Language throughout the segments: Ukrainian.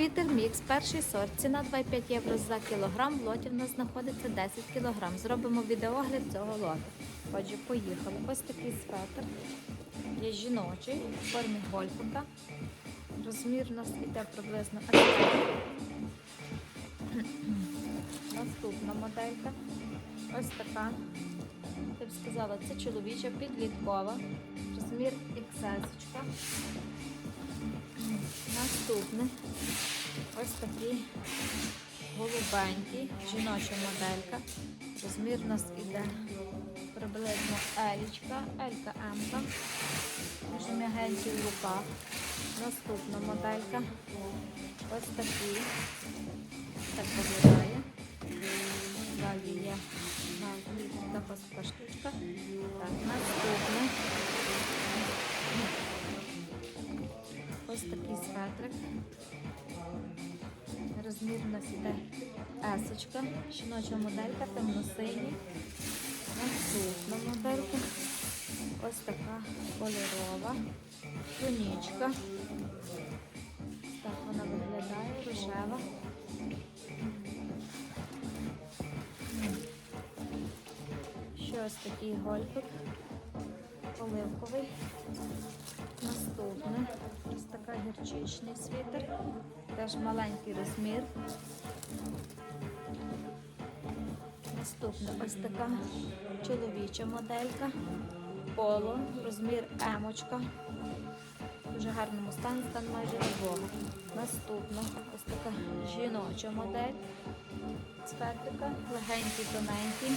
Світер мікс, перший сорт. Ціна 2,5 євро за кілограм. В лоті в нас знаходиться 10 кілограм. Зробимо відеогляд цього лоту. Отже, поїхали. Ось такий светр. Є жіночий в формі гольфика. Розмір у нас іде приблизно. Наступна моделька. Ось така. Я б сказала, це чоловіча підліткова. Розмір XS. Наступне ось такий голубенький, жіноча моделька. Розмір у нас іде приблизно елічка, елька Емка. Дуже м'ягенький в. Наступна моделька. Ось такий. Так виглядає. Далі є така штучка. Так, наступне. Ось такий светрик. Розмір у іде есочка, жіноча моделька, темно-синій. Наступна моделька. Ось така кольорова. Тунічка. Так вона виглядає, рожева. Ще ось такий гольфик. Оливковий. Наступне. Ось така гірчичний світер. Теж маленький розмір. Наступне ось така чоловіча моделька. Поло, розмір емочка. Дуже гарному стані, стан майже нового. Наступна ось така жіноча модель. Цветика, легенький, тоненький.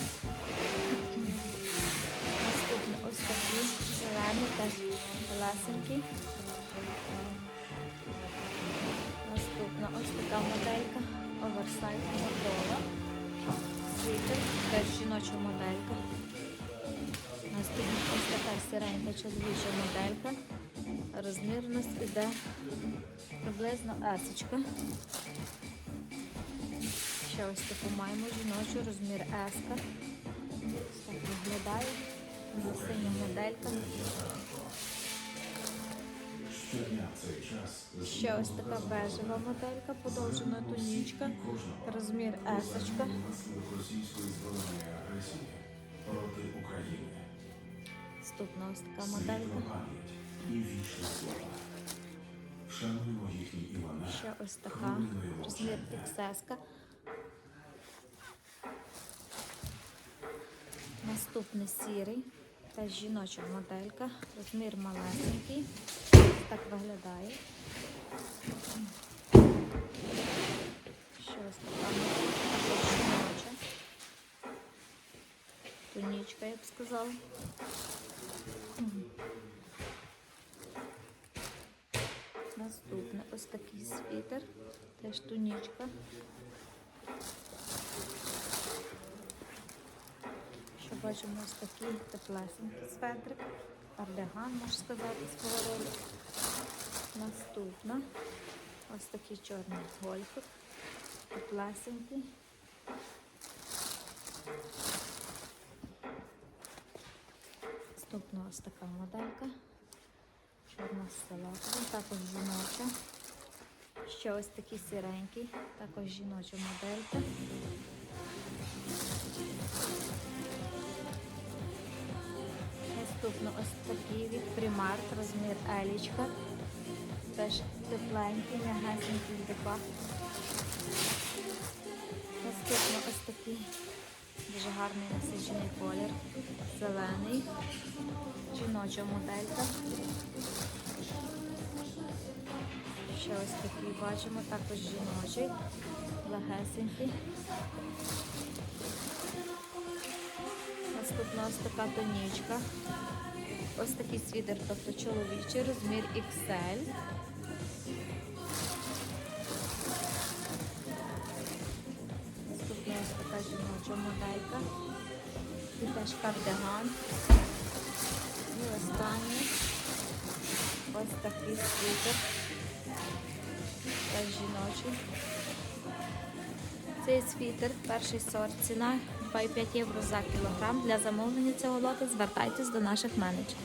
Ось такий зелений, теж лесенький. Наступна ось така моделька, оверсайз модова. Світер, теж жіноча моделька. Наступна ось така сіренька чоловіча моделька. Розмір у нас іде приблизно есочка. Ще ось таку маємо жіночу, розмір еска. Так виглядає. Синя моделька. Щодня в цей час Ще ось така бежева моделька, подовжена тунічка, розмір есочка. Наступна ось така моделька. Ще ось така, розмір мовчання. Наступний сірий, теж жіноча моделька, розмір малесенький. Так виглядає. Ще ось така жіноча. Тунічка, я б сказала. Наступне ось такий світер, теж тунічка. Бачимо ось такий теплесенький светрик, кардиган, можна сказати, свого роду. Наступна ось такий чорний гольфик, теплесенький. Наступна ось така моделька. Чорна з також жіноча. Ще ось такий сіренький, також жіноча моделька. Наступно ось такий від Primark, розмір Елічка. Теж тепленький, м'ягесенький в. Наступно ось такий дуже гарний насичений колір. Зелений. Жіноча моделька. Ще ось такий бачимо, також жіночий, легесенький. Наступна ось така тонічка. Ось такий свідер, тобто чоловічий, розмір XL. Наступна ось така жіноча моделька. І теж кардиган. І останній ось такий світер. Теж жіночий. Цей світер, перший сорт, ціна 2,5 євро за кілограм. Для замовлення цього лоту звертайтесь до наших менеджерів.